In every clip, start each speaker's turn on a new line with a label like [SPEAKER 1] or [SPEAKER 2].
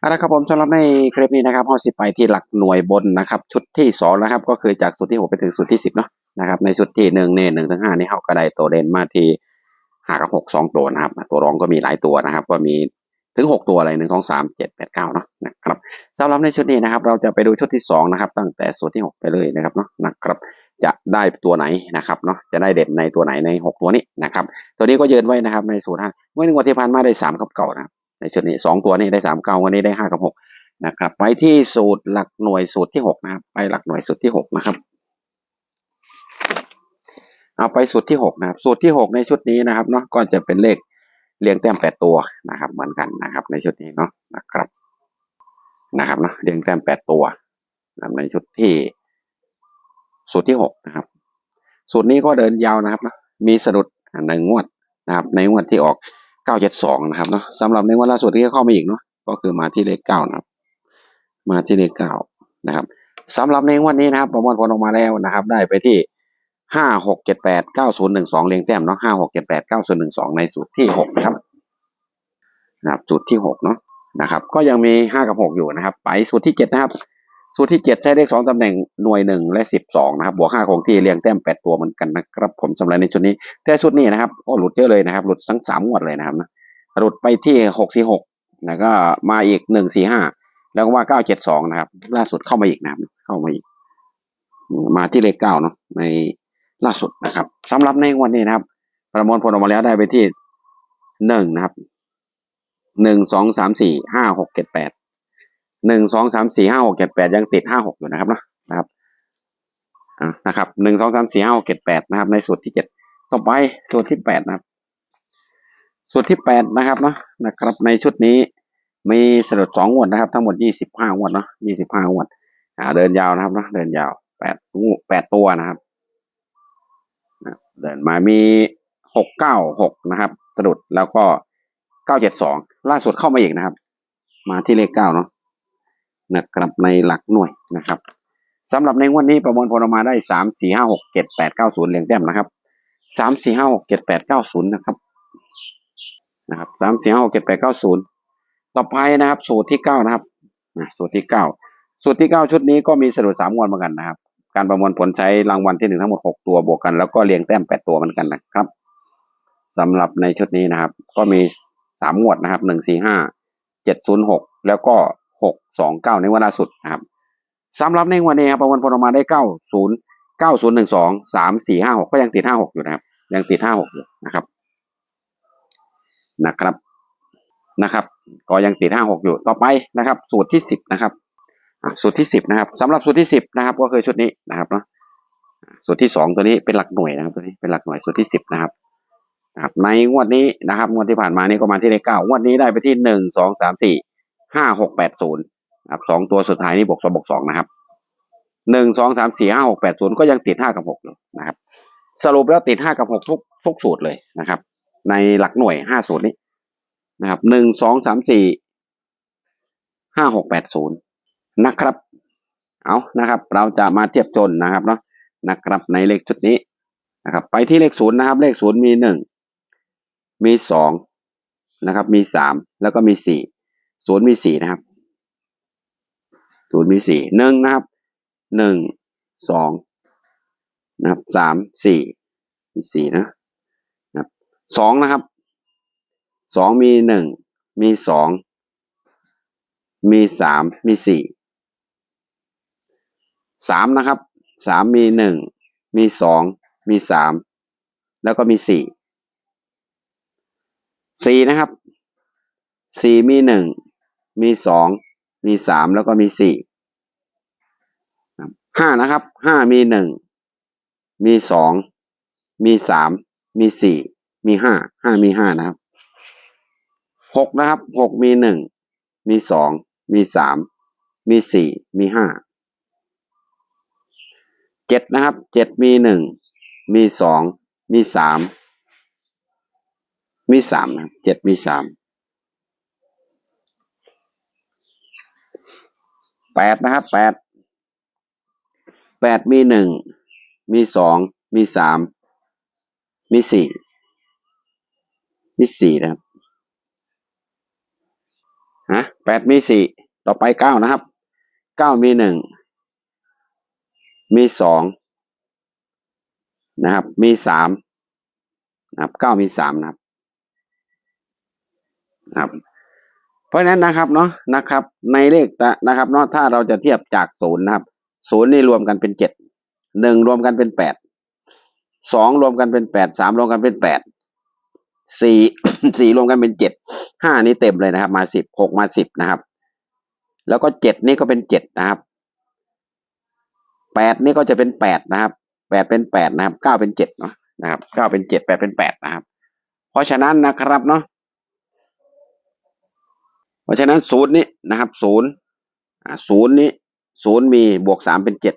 [SPEAKER 1] เอาละครับผมสำหรับในคลิปนี้นะครับพอสิไปที่หลักหน่วยบนนะครับ ชุดที่สองนะครับ ก็คือจากสุดที่หกไปถึงสุดที่สิบเนาะนะครับในชุดที่หนึ่งเนี่ยหนึ่งถึงห้านี่เขาก็ได้ตัวเด่นมาที่ห้ากับหกสองตัวนะครับ ตัวรองก็มีหลายตัวนะครับ ก็มีถึงหกตัวเลยหนึ่งสองสามเจ็ดแปดเก้าเนาะนะครับสำหรับในชุดนี้นะครับ เราจะไปดูชุดที่สองนะครับ ตั้งแต่ส่วนที่หกไปเลยนะครับเนาะนะครับ จะได้ตัวไหนนะครับเนาะจะได้เด่นในตัวไหนในหกตัวนี้นะครับ ตัวนี้ก็ยืนไว้นะครับในสูตรห้าเมื่อหนึ่งวันที่ผ่านมาได้สามกับเก่านะครับ ในชุดนี้สองตัวนี้ได้สามเก้าวันนี้ได้ห้ากับหกนะครับ ไปที่สูตรหลักหน่วยสูตรที่หกนะครับ ไปหลักหน่วยสูตรที่หกนะครับ เอาไปสูตรที่หกนะครับ สูตรที่หกในชุดนี้นะครับเนาะก็จะเป็นเลขเรียงแต้มแปดตัวนะครับ เหมือนกันนะครับ ในชุดนี้เนาะนะครับนะครับเนาะเรียงแต้มแปดตัวนะในชุดที่สูตรที่หกนะครับ สูตรนี้ก็เดินยาวนะครับนะมีสะดุดหนึ่งงวดนะครับ ในงวดที่ออก 972นะครับเนาะสำหรับในวันล่าสุดที่เข้ามาอีกเนาะก็คือมาที่เลข9นะครับ มาที่เลข9นะครับสำหรับในวันนี้นะครับประมวลผลออกมาแล้วนะครับ ได้ไปที่5 6 7 8 9 0 1 2เรียงแต้มเนาะ5 6 7 8 9 0 1 2ในสูตรที่6นะครับนะครับสูตรที่6เนาะนะครับ ก็ยังมี5กับ6อยู่นะครับ ไปสูตรที่7นะครับ สูตรที่7ใช้เลข2ตำแหน่งหน่วย1และ12นะครับบวก5คงที่เรียงแต้ม8ตัวเหมือนกันนะครับผมสำหรับในชุดนี้ แต่ชุดนี้นะครับก็หลุดเยอะเลยนะครับ หลุดทั้งสามงวดเลยนะครับนะหลุดไปที่หกสี่หกแล้วก็มาอีกหนึ่งสี่ห้าแล้วก็ว่าเก้าเจ็ดสองนะครับ ล่าสุดเข้ามาอีกนะครับเข้ามาอีก มาที่เลขเก้าเนาะในล่าสุดนะครับสำหรับในวันนี้นะครับ ประมวลผลออกมาแล้วได้ไปที่หนึ่งนะครับหนึ่งสองสามสี่ห้าหกเจ็ดแปด หนึ่งสองสามสี่ห้าหกเจ็ดแปดยังติดห้าหกอยู่นะครับนะนะครับอ่านะครับหนึ่งสองสามสี่ห้าหกเจ็ดแปดนะครับ ในสูตรที่เจ็ดต่อไปสูตรที่แปดนะครับ สูตรที่แปดนะครับเนาะนะครับ ในชุดนี้มีสรุปสองงวดนะครับ ทั้งหมดยี่สิบห้างวดเนาะยี่สิบห้างวด อ่า เดินยาวนะครับเนาะเดินยาวแปดงูแปดตัวนะครับเดินมามีหกเก้าหกนะครับ สะดุดแล้วก็เก้าเจ็ดสองล่าสุดเข้ามาอีกนะครับ มาที่เลขเก้าเนาะ นะครับในหลักหน่วยนะครับสำหรับในงวดนี้ประมวลผลออกมาได้สามสี่ห้าหกเจ็ดแปดเก้าศูนย์เรียงแต้มนะครับสามสี่ห้าหกเจ็ดแปดเก้าศูนย์นะครับนะครับสามสี่ห้าหกเจ็ดแปดเก้าศูนย์ต่อไปนะครับสูตรที่เก้านะครับนะสูตรที่เก้าสูตรที่เก้าชุดนี้ก็มีสรุปสามงวดเหมือนกันนะครับ การประมวลผลใช้รางวัลที่หนึ่งทั้งหมดหกตัวบวกกัน แล้วก็เรียงแต้มแปดตัวเหมือนกันนะครับสำหรับในชุดนี้นะครับ ก็มีสามงวดนะครับหนึ่งสี่ห้าเจ็ดศูนย์หกแล้วก็ หกสองเก้าในวันล่าสุดนะครับสำหรับในวันนี้ครับประมวลผลออกมาได้เก้าศูนย์เก้าศูนย์หนึ่งสองสามสี่ห้าหกก็ยังติดห้าหกอยู่นะครับ ยังติดห้าหกอยู่นะครับ นะครับนะครับ ก็ยังติดห้าหกอยู่ต่อไปนะครับ สูตรที่สิบนะครับสูตรที่สิบนะครับสำหรับสูตรที่สิบนะครับ ก็คือชุดนี้นะครับเนาะสูตรที่สองตัวนี้เป็นหลักหน่วยนะครับ ตัวนี้เป็นหลักหน่วยสูตรที่สิบนะครับนะครับในงวดนี้นะครับงวดที่ผ่านมานี่ก็มาที่เลขเก้างวดนี้ได้ไปที่หนึ่งสองสามสี่ ห้าหกแปดศูนย์ครับสองตัวสุดท้ายนี่บวกสองบวกสองนะครับหนึ่งสองสามสี่ห้าหกแปดศูนย์ก็ยังติดห้ากับหกอยู่นะครับ สรุปแล้วติดห้ากับหกทุกทุกสูตรเลยนะครับ ในหลักหน่วยห้าสูตรนี้นะครับหนึ่งสองสามสี่ห้าหกแปดศูนย์นะครับ เอานะครับ เราจะมาเทียบจนนะครับเนาะนะครับในเลขชุดนี้นะครับ ไปที่เลขศูนย์นะครับ เลขศูนย์มีหนึ่งมีสองนะครับ มีสามแล้วก็มีสี่ ศูนย์มีสี่นะครับศูนย์มีสี่หนึ่งนะครับหนึ่งสองนะครับสามสี่มีสี่นะนะครับสองนะครับสองมีหนึ่งมีสองมีสามมีสี่สามนะครับสามมีหนึ่งมีสองมีสามแล้วก็มีสี่สี่นะครับสี่มีหนึ่ง มีสองมีสามแล้วก็มีสี่ห้านะครับห้ามีหนึ่งมีสองมีสามมีสี่มีห้าห้ามีห้านะครับหกนะครับหกมีหนึ่งมีสองมีสามมีสี่มีห้าเจ็ดนะครับเจ็ดมีหนึ่งมีสองมีสามมีสามนะครับเจ็ดมีสาม แปดนะครับแปดแปดมีหนึ่งมีสองมีสามมีสี่มีสี่นะครับฮะแปดมีสี่ต่อไปเก้านะครับเก้ามีหนึ่งมีสองนะครับ มีสามนะครับเก้ามีสามนะครับ นะครับ เพราะฉะนั้นนะครับเนาะนะครับ ในเลขนะครับเนาะถ้าเราจะเทียบจากศูนย์นะครับศูนย์นี่รวมกันเป็นเจ็ดหนึ่งรวมกันเป็นแปดสองรวมกันเป็นแปดสามรวมกันเป็นแปดสี่สี่รวมกันเป็นเจ็ดห้านี่เต็มเลยนะครับ มาสิบหกมาสิบนะครับ แล้วก็เจ็ดนี่ก็เป็นเจ็ดนะครับแปดนี่ก็จะเป็นแปดนะครับแปดเป็นแปดนะครับเก้าเป็นเจ็ดเนาะนะครับเก้าเป็นเจ็ดแปดเป็นแปดนะครับ เพราะฉะนั้นนะครับเนาะ เพราะฉะนั้นศูนย์นี้นะครับศูนย์ศูนย์นี้ศูนย์มีบวกสามเป็นเจ็ด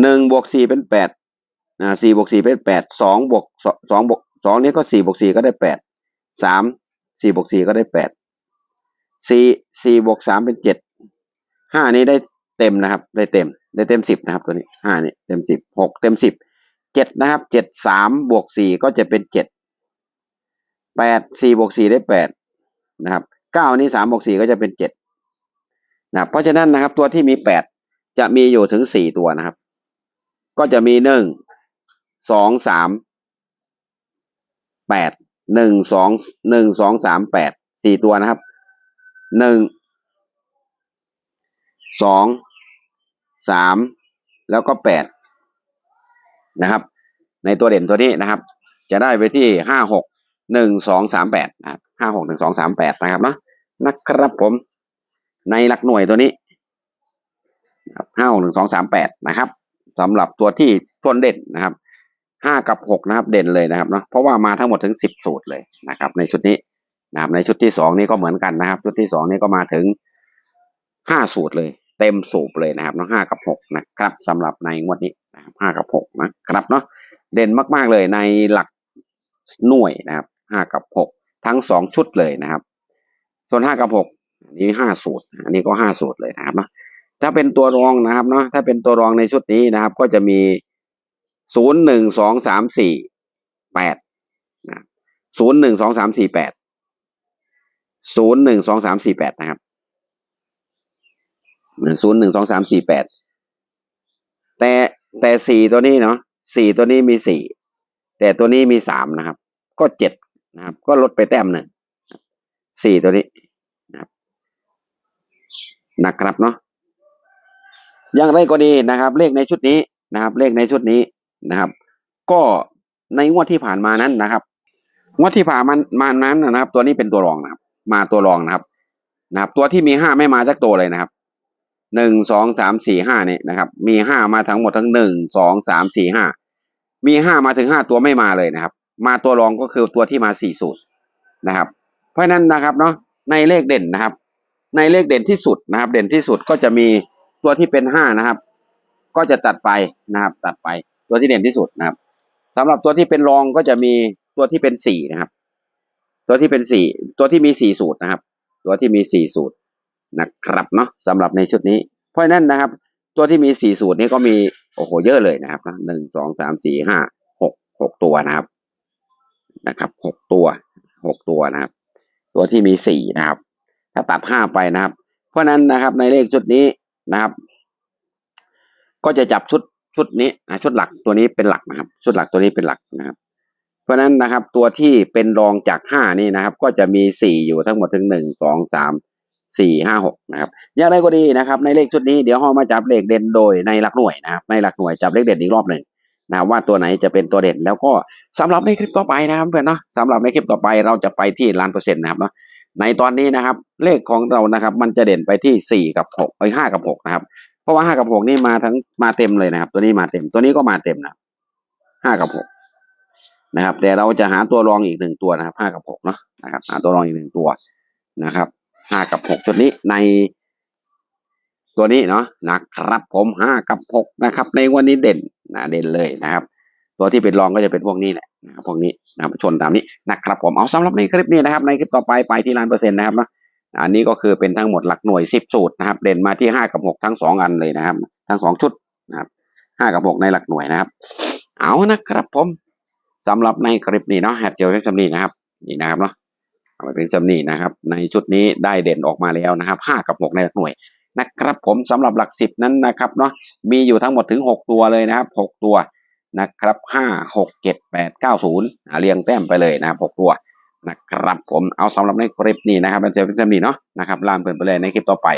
[SPEAKER 1] หนึ่งบวกสี่เป็นแปดสี่บวกสี่เป็นแปดสองบวกสองสองบวกสองนี้ก็สี่บวกสี่ก็ได้แปดสามสี่บวกสี่ก็ได้แปดสี่สี่บวกสามเป็นเจ็ดห้านี้ได้เต็มนะครับ ได้เต็ม ได้เต็มสิบนะครับ ตัวนี้ห้านี่เต็มสิบหกเต็มสิบเจ็ดนะครับเจ็ดสามบวกสี่ก็จะเป็นเจ็ดแปดสี่บวกสี่ได้แปด นะครับเก้านี้สามบวกสี่ก็จะเป็นเจ็ดนะเพราะฉะนั้นนะครับ ตัวที่มีแปดจะมีอยู่ถึงสี่ตัวนะครับ ก็จะมีหนึ่งสองสามแปดหนึ่งสองหนึ่งสองสามแปดสี่ตัวนะครับหนึ่งสองสามแล้วก็แปดนะครับ ในตัวเด่นตัวนี้นะครับ จะได้ไปที่ห้าหก หนึ่งสองสามแปดนะครับห้าหกหนึ่งสองสามแปดนะครับเนาะนะครับผมในหลักหน่วยตัวนี้ห้าหกหนึ่งสองสามแปดนะครับสำหรับตัวที่ทวนเด่นนะครับห้ากับหกนะครับเด่นเลยนะครับเนาะเพราะว่ามาทั้งหมดถึงสิบสูตรเลยนะครับ ในชุดนี้นะครับในชุดที่สองนี้ก็เหมือนกันนะครับ ชุดที่สองนี้ก็มาถึงห้าสูตรเลย เต็มสูตรเลยนะครับเนาะห้ากับหกนะครับสำหรับในงวดนี้นะครับห้ากับหกนะครับเนาะเด่นมาก ๆเลยในหลักหน่วยนะครับ ห้ากับหกทั้งสองชุดเลยนะครับ ส่วนห้ากับหกอันนี้ห้าสูตร อันนี้ก็ห้าสูตรเลยนะครับเนาะถ้าเป็นตัวรองนะครับเนาะถ้าเป็นตัวรองในชุดนี้นะครับ ก็จะมีศูนย์หนึ่งสองสามสี่แปดนะศูนย์หนึ่งสองสามสี่แปดศูนย์หนึ่งสองสามสี่แปดนะครับศูนย์หนึ่งสองสามสี่แปดแต่แต่สี่ตัวนี้เนาะสี่ตัวนี้มีสี่แต่ตัวนี้มีสามนะครับ ก็เจ็ด นะครับ ก็ลดไปแต้มหนึ่งสี่ตัวนี้นะครับนะครับเนาะอย่างไรก็ดีนะครับ เลขในชุดนี้นะครับ เลขในชุดนี้นะครับ ก็ในงวดที่ผ่านมานั้นนะครับงวดที่ผ่านมามานั้นนะครับ ตัวนี้เป็นตัวรองนะครับ มาตัวรองนะครับ นะครับ ตัวที่มีห้าไม่มาสักตัวเลยนะครับหนึ่งสองสามสี่ห้าเนี่ยนะครับ มีห้ามาทั้งหมดทั้งหนึ่งสองสามสี่ห้ามีห้ามาถึงห้าตัวไม่มาเลยนะครับ มาตัวรองก็คือตัวที่มาสี่สูตรนะครับ เพราะฉะนั้นนะครับเนาะในเลขเด่นนะครับ ในเลขเด่นที่สุดนะครับ เด่นที่สุดก็จะมีตัวที่เป็นห้านะครับ ก็จะตัดไปนะครับ ตัดไปตัวที่เด่นที่สุดนะครับสำหรับตัวที่เป็นรองก็จะมีตัวที่เป็นสี่นะครับ ตัวที่เป็นสี่ตัวที่มีสี่สูตรนะครับ ตัวที่มีสี่สูตรนะครับเนาะสำหรับในชุดนี้ เพราะฉะนั้นนะครับ ตัวที่มีสี่สูตรนี้ก็มีโอ้โหเยอะเลยนะครับหนึ่งสองสามสี่ห้าหกหกตัวนะครับ นะครับหกตัวหกตัวนะครับ ตัวที่มีสี่นะครับ ถ้าตัดห้าไปนะครับ เพราะนั้นนะครับในเลขชุดนี้นะครับ ก็จะจับชุดชุดนี้นะชุดหลักตัวนี้เป็นหลักนะครับ ชุดหลักตัวนี้เป็นหลักนะครับ เพราะนั้นนะครับตัวที่เป็นรองจากห้านี่นะครับ ก็จะมีสี่อยู่ทั้งหมดถึงหนึ่งสองสามสี่ห้าหกนะครับอย่างไรก็ดีนะครับ ในเลขชุดนี้เดี๋ยวเรามาจับเลขเด่นโดยในหลักหน่วยนะครับ ในหลักหน่วยจับเลขเด่นอีกรอบหนึ่ง นะว่าตัวไหนจะเป็นตัวเด่นแล้วก็สำหรับในคลิปต่อไปนะครับเพื่อนเนาะสำหรับในคลิปต่อไปเราจะไปที่ล้านเปอร์เซ็นต์นะครับเนาะในตอนนี้นะครับ เลขของเรานะครับ มันจะเด่นไปที่สี่กับหกไอ้ห้ากับหกนะครับ เพราะว่าห้ากับหกนี่มาทั้งมาเต็มเลยนะครับ ตัวนี้มาเต็มตัวนี้ก็มาเต็มนะห้ากับหกนะครับ แต่เราจะหาตัวรองอีกหนึ่งตัวนะครับห้ากับหกเนาะนะครับหาตัวรองอีกหนึ่งตัวนะครับห้ากับหกชุดนี้ในตัวนี้เนาะนะครับผมห้ากับหกนะครับ ในวันนี้เด่น นะเด่นเลยนะครับ ตัวที่เป็นรองก็จะเป็นพวกนี้แหละนะพวกนี้นะครับชนตามนี้นะครับผมเอาสำหรับในคลิปนี้นะครับ ในคลิปต่อไปไปที่ล้านเปอร์เซ็นต์นะครับเนาะอันนี้ก็คือเป็นทั้งหมดหลักหน่วยสิบสูตรนะครับ เด่นมาที่ห้ากับหกทั้งสองอันเลยนะครับ ทั้งสองชุดนะครับห้ากับหกในหลักหน่วยนะครับ เอานะครับผมสำหรับในคลิปนี้เนาะแฮปเจลเฟสซัมนีนะครับนี่นะครับเนาะเอามาเป็นจำนี้นะครับ ในชุดนี้ได้เด่นออกมาแล้วนะครับห้ากับหกในหลักหน่วย นะครับผมสำหรับหลักสิบนั้นนะครับเนาะมีอยู่ทั้งหมดถึงหกตัวเลยนะครับหกตัวนะครับห้าหกเจ็ดแปดเก้าศูนย์เรียงแต้มไปเลยนะครับหกตัวนะครับผมเอาสำหรับในคลิปนี้นะครับมันจะเป็นจำนี้เนาะนะครับลามเปิดไปเลยในคลิปต่อไป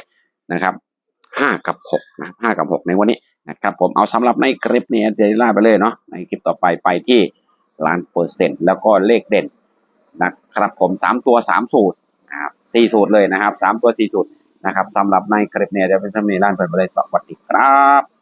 [SPEAKER 1] นะครับห้ากับหกนะห้ากับหกในวันนี้นะครับผมเอาสำหรับในคลิปนี้เจล่าไปเลยเนาะในคลิปต่อไปไปที่ล้านเปอร์เซ็นต์แล้วก็เลขเด่นนะครับผมสามตัวสามสูตรนะครับสี่สูตรเลยนะครับสามตัวสี่สูตร นะครับสำหรับในคลิปนี้เดี๋ยวเป็นทำในร้านเปิดบริษัทสวัสดีครับ